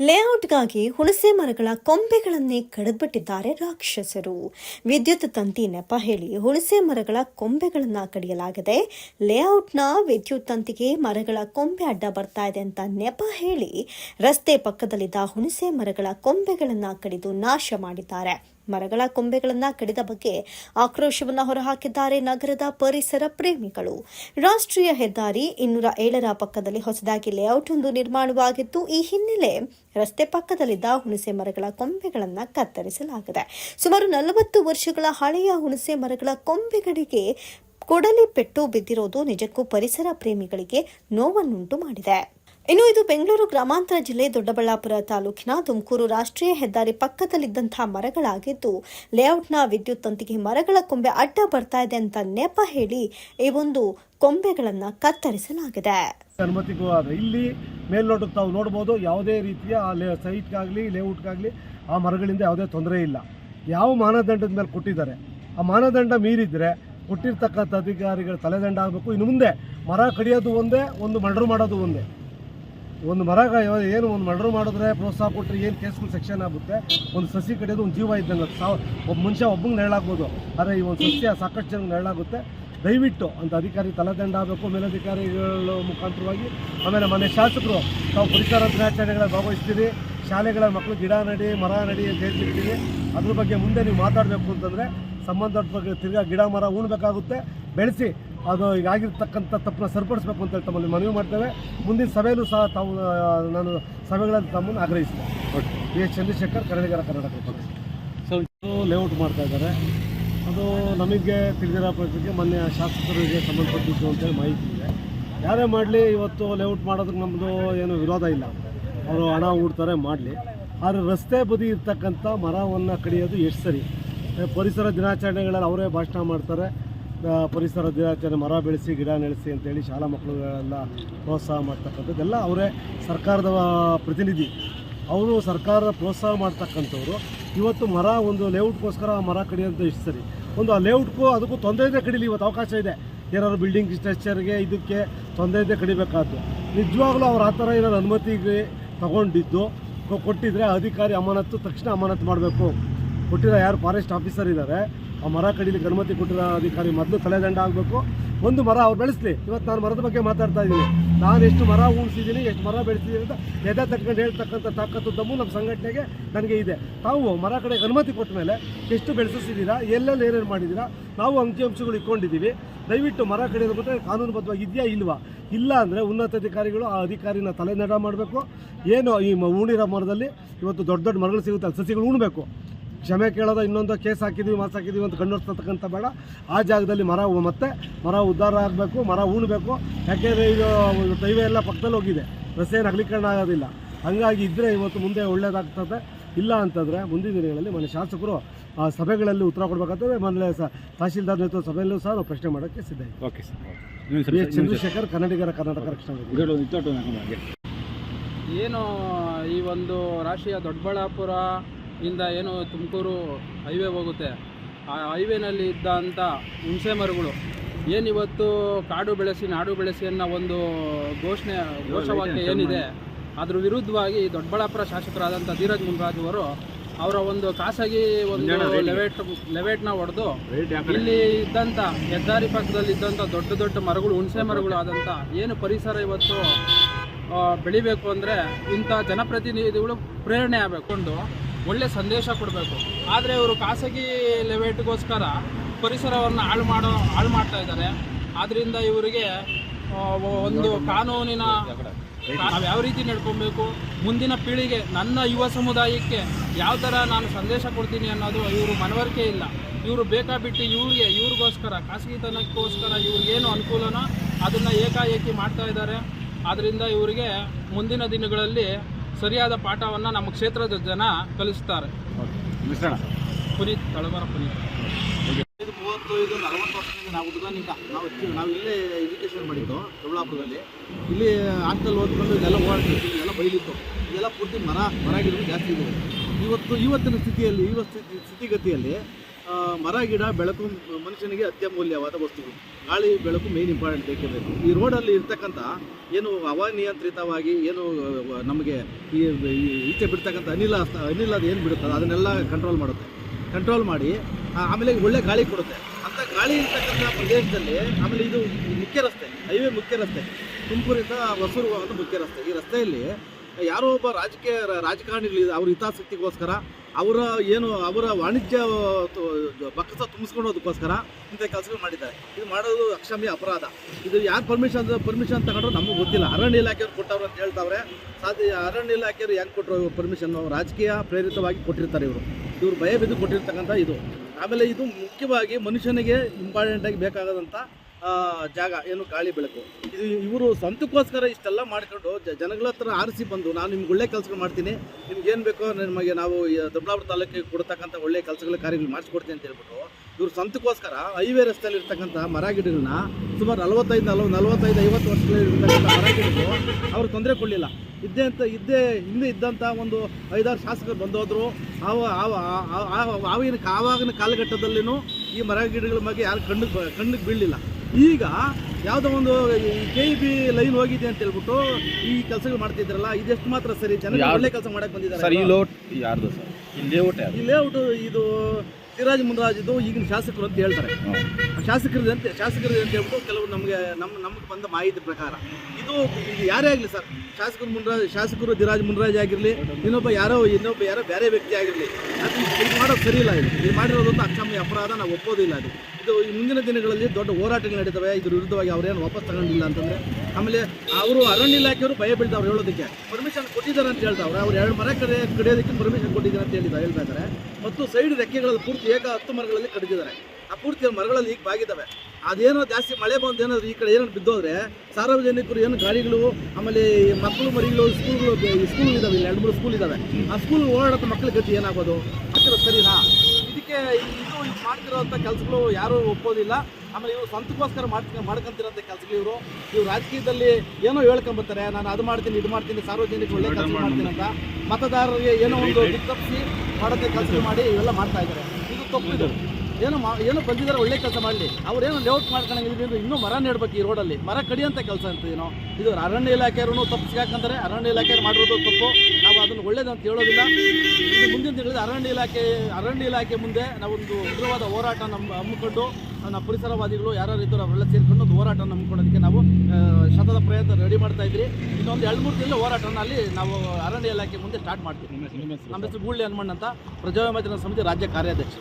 ಲೇಔಟ್ಗಾಗಿ ಹುಣಸೆ ಮರಗಳ ಕೊಂಬೆಗಳನ್ನೇ ಕಡಿದ್ಬಿಟ್ಟಿದ್ದಾರೆ ರಾಕ್ಷಸರು. ವಿದ್ಯುತ್ ತಂತಿ ನೆಪ ಹೇಳಿ ಹುಣಸೆ ಮರಗಳ ಕೊಂಬೆಗಳನ್ನು ಕಡಿಯಲಾಗಿದೆ. ಲೇಔಟ್ನ ವಿದ್ಯುತ್ ತಂತಿಗೆ ಮರಗಳ ಕೊಂಬೆ ಅಡ್ಡ ಬರ್ತಾ ಇದೆ ಅಂತ ನೆಪ ಹೇಳಿ ರಸ್ತೆ ಪಕ್ಕದಲ್ಲಿದ್ದ ಹುಣಸೆ ಮರಗಳ ಕೊಂಬೆಗಳನ್ನು ಕಡಿದು ನಾಶ ಮಾಡಿದ್ದಾರೆ. ಮರಗಳ ಕೊಂಬೆಗಳನ್ನು ಕಡಿದ ಬಗ್ಗೆ ಆಕ್ರೋಶವನ್ನು ಹೊರಹಾಕಿದ್ದಾರೆ ನಗರದ ಪರಿಸರ ಪ್ರೇಮಿಗಳು. ರಾಷ್ಟ್ರೀಯ ಹೆದ್ದಾರಿ ಇನ್ನೂರ ಏಳರ ಪಕ್ಕದಲ್ಲಿ ಹೊಸದಾಗಿ ಲೇಔಟ್ ಒಂದು ನಿರ್ಮಾಣವಾಗಿದ್ದು, ಈ ಹಿನ್ನೆಲೆ ರಸ್ತೆ ಪಕ್ಕದಲ್ಲಿದ್ದ ಹುಣಸೆ ಮರಗಳ ಕೊಂಬೆಗಳನ್ನು ಕತ್ತರಿಸಲಾಗಿದೆ. ಸುಮಾರು ನಲವತ್ತು ವರ್ಷಗಳ ಹಳೆಯ ಹುಣಸೆ ಮರಗಳ ಕೊಂಬೆಗಳಿಗೆ ಕೊಡಲಿ ಪೆಟ್ಟು ಬಿದ್ದಿರೋದು ನಿಜಕ್ಕೂ ಪರಿಸರ ಪ್ರೇಮಿಗಳಿಗೆ ನೋವನ್ನುಂಟು ಮಾಡಿದೆ. ಇನ್ನು ಇದು ಬೆಂಗಳೂರು ಗ್ರಾಮಾಂತರ ಜಿಲ್ಲೆ ದೊಡ್ಡಬಳ್ಳಾಪುರ ತಾಲೂಕಿನ ತುಮಕೂರು ರಾಷ್ಟ್ರೀಯ ಹೆದ್ದಾರಿ ಪಕ್ಕದಲ್ಲಿದ್ದಂತಹ ಮರಗಳಾಗಿದ್ದು, ಲೇಔಟ್ನ ವಿದ್ಯುತ್ ತಂತಿಗೆ ಮರಗಳ ಕೊಂಬೆ ಅಡ್ಡ ಬರ್ತಾ ಇದೆ ಅಂತ ನೆಪ ಹೇಳಿ ಈ ಒಂದು ಕೊಂಬೆಗಳನ್ನ ಕತ್ತರಿಸಲಾಗಿದೆ. ಇಲ್ಲಿ ಮೇಲ್ನೋಟಕ್ಕೆ ತಾವು ನೋಡಬಹುದು ಯಾವುದೇ ರೀತಿಯ ಸೈಟ್ಗಾಗಲಿ, ಲೇಔಟ್ಗಾಗಲಿ ಆ ಮರಗಳಿಂದ ಯಾವುದೇ ತೊಂದರೆ ಇಲ್ಲ. ಯಾವ ಮಾನದಂಡದ ಮೇಲೆ ಕೊಟ್ಟಿದ್ದಾರೆ? ಆ ಮಾನದಂಡ ಮೀರಿದರೆ ಕೊಟ್ಟಿರ್ತಕ್ಕಂಥ ಅಧಿಕಾರಿಗಳ ತಲೆದಂಡ ಆಗಬೇಕು. ಇನ್ನು ಮುಂದೆ ಮರ ಕಡಿಯೋದು ಒಂದೇ, ಒಂದು ಮರ್ಡರ್ ಮಾಡೋದು ಒಂದೇ. ಒಂದು ಮರ ಏನು ಒಂದು ಮರ್ಡರ್ ಮಾಡಿದ್ರೆ ಪ್ರೋತ್ಸಾಹ ಕೊಟ್ಟರೆ ಏನು ಕೇಸ್ಗಳು ಸೆಕ್ಷನ್ ಆಗುತ್ತೆ? ಒಂದು ಸಸಿ ಕಡಿಯೋದು ಒಂದು ಜೀವ ಇದ್ದಂಗೆ ಸಾವು. ಒಬ್ಬ ಮನುಷ್ಯ ಒಬ್ಬಂಗೆ ನೆರಳಾಗ್ಬೋದು. ಆದರೆ ಈ ಒಂದು ಸಸ್ಯ ಸಾಕಷ್ಟು ಜನ ನೆರಳಾಗುತ್ತೆ. ದಯವಿಟ್ಟು ಅಂತ ಅಧಿಕಾರಿ ತಲೆದಂಡ ಆಗಬೇಕು, ಮೇಲಧಿಕಾರಿಗಳ ಮುಖಾಂತರವಾಗಿ. ಆಮೇಲೆ ಮನೆ ಶಾಸಕರು, ತಾವು ಪರಿಸರ ದಿನಾಚರಣೆಗಳ ಭಾಗವಹಿಸ್ತೀರಿ. ಶಾಲೆಗಳ ಮಕ್ಕಳು ಗಿಡ ನಡಿ, ಮರ ನಡಿ ಅಂತ ಹೇಳ್ತಿರ್ತೀವಿ ಅದ್ರ ಬಗ್ಗೆ ಮುಂದೆ ನೀವು ಮಾತಾಡಬೇಕು ಅಂತಂದರೆ, ಸಂಬಂಧಪಟ್ಟ ಬಗ್ಗೆ ತಿರ್ಗಾ ಗಿಡ, ಮರ ಉಣ್ಬೇಕಾಗುತ್ತೆ ಬೆಳೆಸಿ ಅದು ಈಗಾಗಿರ್ತಕ್ಕಂಥ ತಪ್ಪನ್ನು ಸರಿಪಡಿಸ್ಬೇಕು ಅಂತ ಹೇಳಿ ತಮ್ಮಲ್ಲಿ ಮನವಿ ಮಾಡ್ತೇವೆ. ಮುಂದಿನ ಸಭೆಯಲ್ಲೂ ಸಹ ತಾವು ನಾನು ಸಭೆಗಳಲ್ಲಿ ತಮ್ಮನ್ನು ಆಗ್ರಹಿಸಿದೆ ಬಿ ಎಸ್ ಚಂದ್ರಶೇಖರ್ ಕನ್ನಡಿಗರ ಕರ್ನಾಟಕ ಸೊ ಲೇಔಟ್ ಮಾಡ್ತಾ ಇದ್ದಾರೆ. ಅದು ನಮಗೆ ತಿಳಿದಿರೋ ಪ್ರಶ್ನೆಗೆ ಮೊನ್ನೆ ಶಾಸಕರಿಗೆ ಸಂಬಂಧಪಟ್ಟಿದ್ದು ಅಂತೇಳಿ ಮಾಹಿತಿ ಇದೆ. ಯಾರೇ ಮಾಡಲಿ ಇವತ್ತು ಲೇಔಟ್ ಮಾಡೋದಕ್ಕೆ ನಮ್ಮದು ಏನು ವಿರೋಧ ಇಲ್ಲ. ಅವರು ಹಣ ಹೂಡ್ತಾರೆ ಮಾಡಲಿ. ಆದರೆ ರಸ್ತೆ ಬದಿ ಇರ್ತಕ್ಕಂಥ ಮರವನ್ನು ಕಡಿಯೋದು ಎಷ್ಟು ಸರಿ. ಪರಿಸರ ದಿನಾಚರಣೆಗಳಲ್ಲಿ ಅವರೇ ಭಾಷಣ ಮಾಡ್ತಾರೆ. ಪರಿಸರ ದಿನಾಚರಣೆ, ಮರ ಬೆಳೆಸಿ, ಗಿಡ ನೆಲೆಸಿ ಅಂತೇಳಿ ಶಾಲಾ ಮಕ್ಕಳುಗಳೆಲ್ಲ ಪ್ರೋತ್ಸಾಹ ಮಾಡ್ತಕ್ಕಂಥದ್ದೆಲ್ಲ ಅವರೇ ಸರ್ಕಾರದ ಪ್ರತಿನಿಧಿ. ಅವರು ಸರ್ಕಾರದ ಪ್ರೋತ್ಸಾಹ ಮಾಡ್ತಕ್ಕಂಥವ್ರು. ಇವತ್ತು ಮರ ಒಂದು ಲೇಔಟ್ಗೋಸ್ಕರ ಆ ಮರ ಕಡಿಯೋಂಥ ಇಷ್ಟು ಸರಿ. ಒಂದು ಆ ಲೇಔಟ್ಗೂ ಅದಕ್ಕೂ ತೊಂದರೆ ಇದೆ ಕಡಿಲಿ, ಇವತ್ತು ಅವಕಾಶ ಇದೆ. ಏನಾದ್ರು ಬಿಲ್ಡಿಂಗ್ ಸ್ಟ್ರಕ್ಚರ್ಗೆ ಇದಕ್ಕೆ ತೊಂದರೆ ಇದೆ ಕಡಿಬೇಕಾದ್ದು. ನಿಜವಾಗ್ಲೂ ಅವ್ರು ಆ ಥರ ಏನಾದ್ರು ಅನುಮತಿಗೆ ತಗೊಂಡಿದ್ದು ಕೊಟ್ಟಿದ್ರೆ ಅಧಿಕಾರಿ ಅಮಾನತ್ತು, ತಕ್ಷಣ ಅಮಾನತ್ತು ಮಾಡಬೇಕು. ಕೊಟ್ಟಿರೋ ಯಾರು ಫಾರೆಸ್ಟ್ ಆಫೀಸರ್ ಇದ್ದಾರೆ ಆ ಮರ ಕಡಿಲಿ ಅನುಮತಿ ಕೊಟ್ಟಿರೋ ಅಧಿಕಾರಿ ಮೊದಲು ತಲೆದಂಡ ಆಗಬೇಕು. ಒಂದು ಮರ ಅವ್ರು ಬೆಳೆಸಲಿ. ಇವತ್ತು ನಾನು ಮರದ ಬಗ್ಗೆ ಮಾತಾಡ್ತಾ ಇದ್ದೀನಿ. ನಾನು ಎಷ್ಟು ಮರ ಉಳಿಸಿದ್ದೀನಿ, ಎಷ್ಟು ಮರ ಬೆಳೆಸಿದ್ದೀನಿ ಅಂತ ಎದೆ ತಕ್ಕಂಡು ಹೇಳ್ತಕ್ಕಂಥ ತಾಕತ್ತು ದಮ್ಮು ನಮ್ಮ ಸಂಘಟನೆಗೆ ನನಗೆ ಇದೆ. ತಾವು ಮರ ಕಡೆ ಅನುಮತಿ ಕೊಟ್ಟ ಮೇಲೆ ಎಷ್ಟು ಬೆಳೆಸಿದ್ದೀರಾ, ಎಲ್ಲೆಲ್ಲಿ ಏನೇನು ಮಾಡಿದ್ದೀರಾ, ನಾವು ಅಂಕಿಅಂಶಗಳು ಇಟ್ಕೊಂಡಿದ್ದೀವಿ. ದಯವಿಟ್ಟು ಮರ ಕಡೆಯ ಬಗ್ಗೆ ಕಾನೂನುಬದ್ಧವಾಗಿ ಇದೆಯಾ ಇಲ್ವಾ? ಇಲ್ಲ ಅಂದರೆ ಉನ್ನತಾಧಿಕಾರಿಗಳು ಆ ಅಧಿಕಾರಿನ ತಲೆನಡ ಮಾಡಬೇಕು. ಏನು ಈ ಉಣಿರೋ ಮರದಲ್ಲಿ ಇವತ್ತು ದೊಡ್ಡ ದೊಡ್ಡ ಮರಗಳು ಸಿಗುತ್ತೆ, ಸಸಿಗಳು ಉಣ್ಬೇಕು. ಕ್ಷಮೆ ಕೇಳೋದ ಇನ್ನೊಂದು ಕೇಸ್ ಹಾಕಿದ್ದೀವಿ ಮಾಸ್ ಹಾಕಿದ್ದೀವಿ ಅಂತ ಕಂಡುಹಿಡ್ತಕ್ಕಂಥ ಬೇಡ. ಆ ಜಾಗದಲ್ಲಿ ಮರ ಮತ್ತೆ ಮರ ಉದ್ಧಾರ ಆಗಬೇಕು ಮರ ಉಣ್ಬೇಕು ಯಾಕೆಂದರೆ ಇದು ದೈವ ಹೈವೇ ಎಲ್ಲ ಪಕ್ಕದಲ್ಲಿ ಹೋಗಿದೆ. ರಸ್ತೆ ಏನು ಅಗಲೀಕರಣ ಆಗೋದಿಲ್ಲ. ಹಾಗಾಗಿ ಇದ್ದರೆ ಇವತ್ತು ಮುಂದೆ ಒಳ್ಳೇದಾಗ್ತದೆ. ಇಲ್ಲ ಅಂತಂದರೆ ಮುಂದಿನ ದಿನಗಳಲ್ಲಿ ಮನೆ ಶಾಸಕರು ಆ ಸಭೆಗಳಲ್ಲಿ ಉತ್ತರ ಕೊಡಬೇಕಾಗ್ತದೆ. ಮೊದಲೇ ಸಹ ತಹಶೀಲ್ದಾರ್ ನೇತೃತ್ವ ಸಭೆಯಲ್ಲೂ ಸಹ ನಾವು ಪ್ರಶ್ನೆ ಮಾಡೋಕ್ಕೆ ಸಿದ್ಧ. Okay sir. ಚಂದ್ರಶೇಖರ್ ಕನ್ನಡಿಗರ ಕರ್ನಾಟಕ ರಕ್ಷಣಾ ಏನು ಈ ಒಂದು ರಾಷ್ಟ್ರೀಯ ದೊಡ್ಡಬಳ್ಳಾಪುರ ಇಂದ ಏನು ತುಮಕೂರು ಹೈವೇ ಹೋಗುತ್ತೆ. ಆ ಹೈವೇನಲ್ಲಿ ಇದ್ದಂಥ ಹುಣಸೆ ಮರಗಳು ಏನಿವತ್ತು ಕಾಡು ಬೆಳೆಸಿ ನಾಡು ಬೆಳೆಸಿ ಅನ್ನೋ ಒಂದು ಘೋಷಣೆ ಘೋಷವಾಕ್ಯ ಏನಿದೆ ಅದ್ರ ವಿರುದ್ಧವಾಗಿ ದೊಡ್ಡಬಳ್ಳಾಪುರ ಶಾಸಕರಾದಂಥ ಧೀರಜ್ ಮುನ್ರಾಜ್ ಅವರು ಅವರ ಒಂದು ಖಾಸಗಿ ಒಂದು ಲೆವೆಟ್ ಲೆವೆಟ್ನ ಹೊಡೆದು ಇಲ್ಲಿ ಇದ್ದಂಥ ಹೆದ್ದಾರಿ ಪಕ್ಕದಲ್ಲಿ ಇದ್ದಂಥ ದೊಡ್ಡ ದೊಡ್ಡ ಮರಗಳು ಹುಣಸೆ ಮರಗಳು ಆದಂಥ ಏನು ಪರಿಸರ ಇವತ್ತು ಬೆಳಿಬೇಕು ಅಂದರೆ ಇಂಥ ಜನಪ್ರತಿನಿಧಿಗಳು ಪ್ರೇರಣೆ ಆಗಬೇಕು. ಒಳ್ಳೆ ಸಂದೇಶ ಕೊಡಬೇಕು. ಆದರೆ ಇವರು ಖಾಸಗಿ ಲೆವೆಟ್ಗೋಸ್ಕರ ಪರಿಸರವನ್ನು ಹಾಳು ಮಾಡೋ, ಹಾಳು ಮಾಡ್ತಾ ಇದ್ದಾರೆ. ಆದ್ದರಿಂದ ಇವರಿಗೆ ಒಂದು ಕಾನೂನಿನ ನಾವು ಯಾವ ರೀತಿ ನಡ್ಕೊಬೇಕು? ಮುಂದಿನ ಪೀಳಿಗೆ, ನನ್ನ ಯುವ ಸಮುದಾಯಕ್ಕೆ ಯಾವ ಥರ ನಾನು ಸಂದೇಶ ಕೊಡ್ತೀನಿ ಅನ್ನೋದು ಇವರು ಮನವರಿಕೆ ಇಲ್ಲ. ಇವರು ಬೇಕಾಬಿಟ್ಟು ಇವ್ರಿಗೆ, ಇವ್ರಿಗೋಸ್ಕರ, ಖಾಸಗಿತನಕ್ಕೋಸ್ಕರ ಇವ್ರಿಗೇನು ಅನುಕೂಲನೋ ಅದನ್ನು ಏಕಾಏಕಿ ಮಾಡ್ತಾ ಇದ್ದಾರೆ. ಆದ್ದರಿಂದ ಇವರಿಗೆ ಮುಂದಿನ ದಿನಗಳಲ್ಲಿ ಸರಿಯಾದ ಪಾಠವನ್ನು ನಮ್ಮ ಕ್ಷೇತ್ರದ ಜನ ಕಲಿಸ್ತಾರೆ. ಮಿಶ್ರಣ. ಪುನೀತ್ ತಳಮರ ಪುನೀತ್. ಇದು ಮೂವತ್ತು ಇದು ನಲವತ್ತು ವರ್ಷದಿಂದ ನಾವು ಹುಡುಗನಿಂದ ನಾವು ನಾವು ಇಲ್ಲೇ ಎಜುಕೇಷನ್ ಮಾಡಿದ್ದು ದೊಡ್ಡಬಳ್ಳಾಪುರದಲ್ಲಿ. ಇಲ್ಲಿ ಆಂಕಲ್ ಓದ್ಕೊಂಡು ಇದೆಲ್ಲ ಓಡಾಡ್ತಿತ್ತು ಇದೆಲ್ಲ ಬೈಲಿತ್ತು. ಇದೆಲ್ಲ ಪೂರ್ತಿ ಮರ ಮರ ಗಿಡಗಳು ಜಾಸ್ತಿ ಇದೆ ಇವತ್ತು ಇವತ್ತಿನ ಸ್ಥಿತಿಯಲ್ಲಿ ಇವತ್ತು ಸ್ಥಿತಿ ಸ್ಥಿತಿಗತಿಯಲ್ಲಿ ಮರ, ಗಿಡ, ಬೆಳಕು, ಮನುಷ್ಯನಿಗೆ ಅತ್ಯಮೂಲ್ಯವಾದ ವಸ್ತುಗಳು. ಗಾಳಿ, ಬೆಳಕು ಮೇನ್ ಇಂಪಾರ್ಟೆಂಟ್ ಬೇಕೇ ಈ ರೋಡಲ್ಲಿ ಇರ್ತಕ್ಕಂಥ ಏನು ಅವನಿಯಂತ್ರಿತವಾಗಿ ಏನು ನಮಗೆ ಈ ಈಚೆ ಬಿಡ್ತಕ್ಕಂಥ ಅನಿಲ ಅನಿಲ ಅದು ಏನು ಬಿಡುತ್ತಲ್ಲ ಅದನ್ನೆಲ್ಲ ಕಂಟ್ರೋಲ್ ಮಾಡುತ್ತೆ. ಕಂಟ್ರೋಲ್ ಮಾಡಿ ಆಮೇಲೆ ಒಳ್ಳೆ ಗಾಳಿ ಕೊಡುತ್ತೆ. ಅಂತ ಗಾಳಿ ಇರ್ತಕ್ಕಂಥ ಪ್ರದೇಶದಲ್ಲಿ ಆಮೇಲೆ ಇದು ಮುಖ್ಯ ರಸ್ತೆ ಹೈವೇ ಮುಖ್ಯ ರಸ್ತೆ. ತುಮಕೂರಿಂದ ಹೊಸೂರು ಹೋಗೋದು ಮುಖ್ಯ ರಸ್ತೆ. ಈ ರಸ್ತೆಯಲ್ಲಿ ಯಾರೋ ಒಬ್ಬ ರಾಜಕೀಯ ರಾಜಕಾರಣಿಗಳಿದೆ ಅವ್ರ ಹಿತಾಸಕ್ತಿಗೋಸ್ಕರ ಅವರ ಏನು, ಅವರ ವಾಣಿಜ್ಯ ಬಕ್ಕಸ ತುಂಬಿಸ್ಕೊಳೋದಕ್ಕೋಸ್ಕರ ಇಂಥ ಕೆಲಸಗಳು ಮಾಡಿದ್ದಾರೆ. ಇದು ಮಾಡೋದು ಅಕ್ಷಮ್ಯ ಅಪರಾಧ. ಇದು ಯಾರು ಪರ್ಮಿಷನ್ ಪರ್ಮಿಷನ್ ತಗೊಂಡ್ರು ನಮಗೆ ಗೊತ್ತಿಲ್ಲ. ಅರಣ್ಯ ಇಲಾಖೆಯವ್ರು ಕೊಟ್ಟವ್ರು ಅಂತ ಹೇಳ್ತಾವ್ರೆ. ಸಾಧ್ಯ, ಅರಣ್ಯ ಇಲಾಖೆಯವರು ಹೆಂಗೆ ಕೊಟ್ಟರು ಪರ್ಮಿಷನ್ ರಾಜಕೀಯ ಪ್ರೇರಿತವಾಗಿ ಕೊಟ್ಟಿರ್ತಾರೆ ಇವರು. ಇವರು ಭಯ ಬಿದ್ದು ಕೊಟ್ಟಿರ್ತಕ್ಕಂಥ ಇದು. ಆಮೇಲೆ ಇದು ಮುಖ್ಯವಾಗಿ ಮನುಷ್ಯನಿಗೆ ಇಂಪಾರ್ಟೆಂಟಾಗಿ ಬೇಕಾಗದಂಥ ಜಾಗ, ಏನು ಗಾಳಿ ಬೆಳಕು. ಇದು ಇವರು ಸ್ವಂತಕ್ಕೋಸ್ಕರ ಇಷ್ಟೆಲ್ಲ ಮಾಡ್ಕೊಂಡು ಜನಗಳ ಹತ್ರ ಆರಿಸಿ ಬಂದು ನಾನು ನಿಮ್ಗೆ ಒಳ್ಳೆ ಕೆಲಸಗಳು ಮಾಡ್ತೀನಿ, ನಿಮ್ಗೆ ಏನು ಬೇಕೋ ನಿಮಗೆ ನಾವು ಈ ದೊಡ್ಡಬಳ್ಳಾಪುರ ತಾಲೂಕಿಗೆ ಕೊಡ್ತಕ್ಕಂಥ ಒಳ್ಳೆ ಕೆಲಸಗಳ ಕಾರ್ಯಗಳು ಮಾಡಿಸ್ಕೊಡ್ತೀನಿ ಅಂತ ಹೇಳ್ಬಿಟ್ಟು, ಇವರು ಸ್ವಂತಕ್ಕೋಸ್ಕರ ಹೈವೇ ರಸ್ತೆಯಲ್ಲಿ ಇರ್ತಕ್ಕಂಥ ಮರ ಗಿಡಗಳನ್ನ ಸುಮಾರು ನಲವತ್ತೈದು, ನಲವ, ನಲವತ್ತೈದು, ಐವತ್ತು ವರ್ಷಗಳಲ್ಲಿ ಇರ್ತಕ್ಕಂಥ ಮರ ಗಿಡಗಳು ಅವ್ರು ತೊಂದರೆ ಕೊಡಲಿಲ್ಲ. ಇದ್ದೇ ಅಂತ, ಇದ್ದೇ, ಹಿಂದೆ ಇದ್ದಂಥ ಒಂದು ಐದಾರು ಶಾಸಕರು ಬಂದೋದ್ರು ಆವ ಆವಾಗಿನ ಆವಾಗಿನ ಕಾಲಘಟ್ಟದಲ್ಲಿನೂ ಈ ಮರ ಗಿಡಗಳ ಬಗ್ಗೆ ಯಾರು ಕಣ್ಣಿಗೆ ಕಣ್ಣಿಗೆ ಬೀಳಲಿಲ್ಲ. ಈಗ ಯಾವುದೋ ಒಂದು ಕೆ ಇ ಬಿ ಲೈನ್ ಹೋಗಿದೆ ಅಂತ ಹೇಳ್ಬಿಟ್ಟು ಈ ಕೆಲಸಗಳು ಮಾಡ್ತಿದ್ರಲ್ಲ ಇದೆಷ್ಟು ಮಾತ್ರ ಸರಿ? ಜನ ಒಳ್ಳೆ ಕೆಲಸ ಮಾಡಕ್ ಸರ್ ಈ ಬಂದಿದ್ದಾರೆ ಲೋಟ್ ಯಾರ್ದು ಸರ್? ಈ ಲೇಔಟ್ ಈ ಲೇಔಟ್ ಇದು ಸಿರಾಜ್ ಮುನ್ರಾಜ್ ಇದು ಈಗಿನ ಶಾಸಕರು ಅಂತ ಹೇಳ್ತಾರೆ. ಶಾಸಕರು ಅಂತ ಶಾಸಕರು ಅಂತ ಹೇಳ್ಬಿಟ್ಟು ಕೆಲವು ನಮಗೆ ನಮ್ಮ ನಮಗೆ ಬಂದ ಮಾಹಿತಿ ಪ್ರಕಾರ. ಇದು ಇದು ಯಾರೇ ಆಗಲಿ ಸರ್ ಶಾಸಕರು ಮುನ್ರಾಜ್ ಶಾಸಕರು ದಿರಾಜ್ ಮುನ್ರಾಜ್ ಆಗಿರಲಿ ಇನ್ನೊಬ್ಬ ಯಾರೋ ಇನ್ನೊಬ್ಬ ಯಾರೋ ಬೇರೆ ವ್ಯಕ್ತಿ ಆಗಿರಲಿ ಅದು ಇದು ಮಾಡೋದು ಸರಿ ಇಲ್ಲ ಇದು. ಇದು ಮಾಡಿರೋದೊಂದು ಅಕ್ಷಮ್ಯ ಅಪರಾಧ ನಾವು ಒಪ್ಪೋದಿಲ್ಲ ಅದು. ಇದು ಮುಂದಿನ ದಿನಗಳಲ್ಲಿ ದೊಡ್ಡ ಹೋರಾಟಗಳು ನಡೀತವೆ. ಇದ್ರ ವಿರುದ್ಧವಾಗಿ ಅವ್ರೇನು ವಾಪಸ್ ತಗೊಂಡಿಲ್ಲ ಅಂತಂದ್ರೆ, ಆಮೇಲೆ ಅವರು ಅರಣ್ಯ ಇಲಾಖೆಯವರು ಭಯ ಬೀಳ್ತಾವ್ರು ಹೇಳೋದಕ್ಕೆ. ಪರ್ಮಿಷನ್ ಕೊಟ್ಟಿದ್ದಾರೆ ಅಂತ ಹೇಳ್ತಾವ್ರೆ ಅವ್ರು ಎರಡು ಮರ ಕಡೆ ಕಡಿಯೋದಕ್ಕೆ ಪರ್ಮಿಷನ್ ಕೊಟ್ಟಿದ್ದಾರೆ ಅಂತ ಹೇಳಿದ ಹೇಳ್ತಾ ಮತ್ತು ಸೈಡ್ ರೆಕ್ಕೆಗಳಲ್ಲಿ ಪೂರ್ತಿ ಏಕ ಹತ್ತು ಮರಗಳಲ್ಲಿ ಕಡಿದಿದ್ದಾರೆ. ಆ ಪೂರ್ತಿ ಮರಗಳಲ್ಲಿ ಈಗ ಬಾಗಿದ್ದಾವೆ ಅದೇನೋ ಜಾಸ್ತಿ ಮಳೆ ಬಂದು ಏನಾದ್ರು ಈ ಕಡೆ ಏನಾದ್ರು ಬಿದ್ದೋದ್ರೆ, ಸಾರ್ವಜನಿಕರು ಏನು ಗಾಡಿಗಳು, ಆಮೇಲೆ ಮಕ್ಕಳು, ಮರಿಗಳು ಸ್ಕೂಲ್ಗಳು ಸ್ಕೂಲ್ ಇದಾವೆ, ಇಲ್ಲಿ ಎರಡು ಮೂರು ಸ್ಕೂಲ್ ಇದಾವೆ. ಆ ಸ್ಕೂಲ್ ಓಡಾಡೋ ಮಕ್ಕಳ ಗತಿ ಏನಾಗೋದು? ಹಾಕಿರೋ ಸರಿನಾ? ಇದಕ್ಕೆ ಮಾಡ್ತಿರೋಂಥ ಕೆಲಸಗಳು ಯಾರೂ ಒಪ್ಪೋದಿಲ್ಲ. ಆಮೇಲೆ ಇವರು ಸ್ವಂತಕ್ಕೋಸ್ಕರ ಮಾಡ್ ಮಾಡ್ಕೊಂತಿರೋಂಥ ಕೆಲಸಗಳು ಇವರು. ಇವ್ರು ರಾಜಕೀಯದಲ್ಲಿ ಏನೋ ಹೇಳ್ಕೊಂಬರ್ತಾರೆ ನಾನು ಅದು ಮಾಡ್ತೀನಿ ಇದು ಮಾಡ್ತೀನಿ ಸಾರ್ವಜನಿಕ ಒಳ್ಳೆ ಕೆಲಸ ಮಾಡ್ತೀನಿ ಅಂತ. ಮತದಾರರಿಗೆ ಏನೋ ಒಂದು ದಿಕ್ತಪ್ಪಿಸಿ ಮಾಡೋಂಥ ಕೆಲಸ ಮಾಡಿ ಇವೆಲ್ಲ ಮಾಡ್ತಾ ಇದ್ದಾರೆ. ಇದು ತಪ್ಪಿದು ಏನೋ ಮಾ ಏನೋ ಬಂದಿದ್ದಾರೆ ಒಳ್ಳೆ ಕೆಲಸ ಮಾಡಲಿ. ಅವ್ರೇನೋ ಲೇಔಟ್ ಅಂದ್ರೆ ಇನ್ನೂ ಮರ ನೆಡ್ಬೇಕು ಈ ರೋಡಲ್ಲಿ ಮರ ಕಡಿಯಂಥ ಕೆಲಸ ಅಂತ ಏನೋ. ಇದು ಅರಣ್ಯ ಇಲಾಖೆಯವರು ತಪ್ಪು ಸಿಗಾಕಂತಾರೆ ಅರಣ್ಯ ಇಲಾಖೆಯವ್ರು ಮಾಡಿರೋದು ತಪ್ಪು. ನಾವು ಅದನ್ನು ಒಳ್ಳೇದಂತ ಹೇಳೋದಿಲ್ಲ. ಇನ್ನು ಮುಂದಿನ ದಿನಗಳಲ್ಲಿ ಅರಣ್ಯ ಇಲಾಖೆ ಅರಣ್ಯ ಇಲಾಖೆ ಮುಂದೆ ನಾವೊಂದು ಉಗ್ರವಾದ ಹೋರಾಟ ನಮ್ಮ ಹಮ್ಮಿಕೊಂಡು ನಮ್ಮ ಪರಿಸರವಾದಿಗಳು ಯಾರ್ಯಾರು ಇದ್ದರು ಅವರೆಲ್ಲ ಸೇರಿಕೊಂಡು ಒಂದು ಹೋರಾಟ ಹಮ್ಮಿಕೊಳ್ಳೋದಕ್ಕೆ ನಾವು ಶತದ ಪ್ರಯತ್ನ ರೆಡಿ ಮಾಡ್ತಾ ಇದ್ರಿ ಇನ್ನೊಂದು ಎರಡು ಮೂರು ದಿನ ಹೋರಾಟನ ಅಲ್ಲಿ ನಾವು ಅರಣ್ಯ ಇಲಾಖೆ ಮುಂದೆ ಸ್ಟಾರ್ಟ್ ಮಾಡ್ತೀವಿ. ನಮ್ಮ ಹೆಸರು ಗೂಳ್ಳಿ ಹನುಮಣ್ಣ ಅಂತ ಪ್ರಜಾವಿಮೋಚನಾ ಸಮಿತಿ ರಾಜ್ಯ ಕಾರ್ಯಾಧ್ಯಕ್ಷ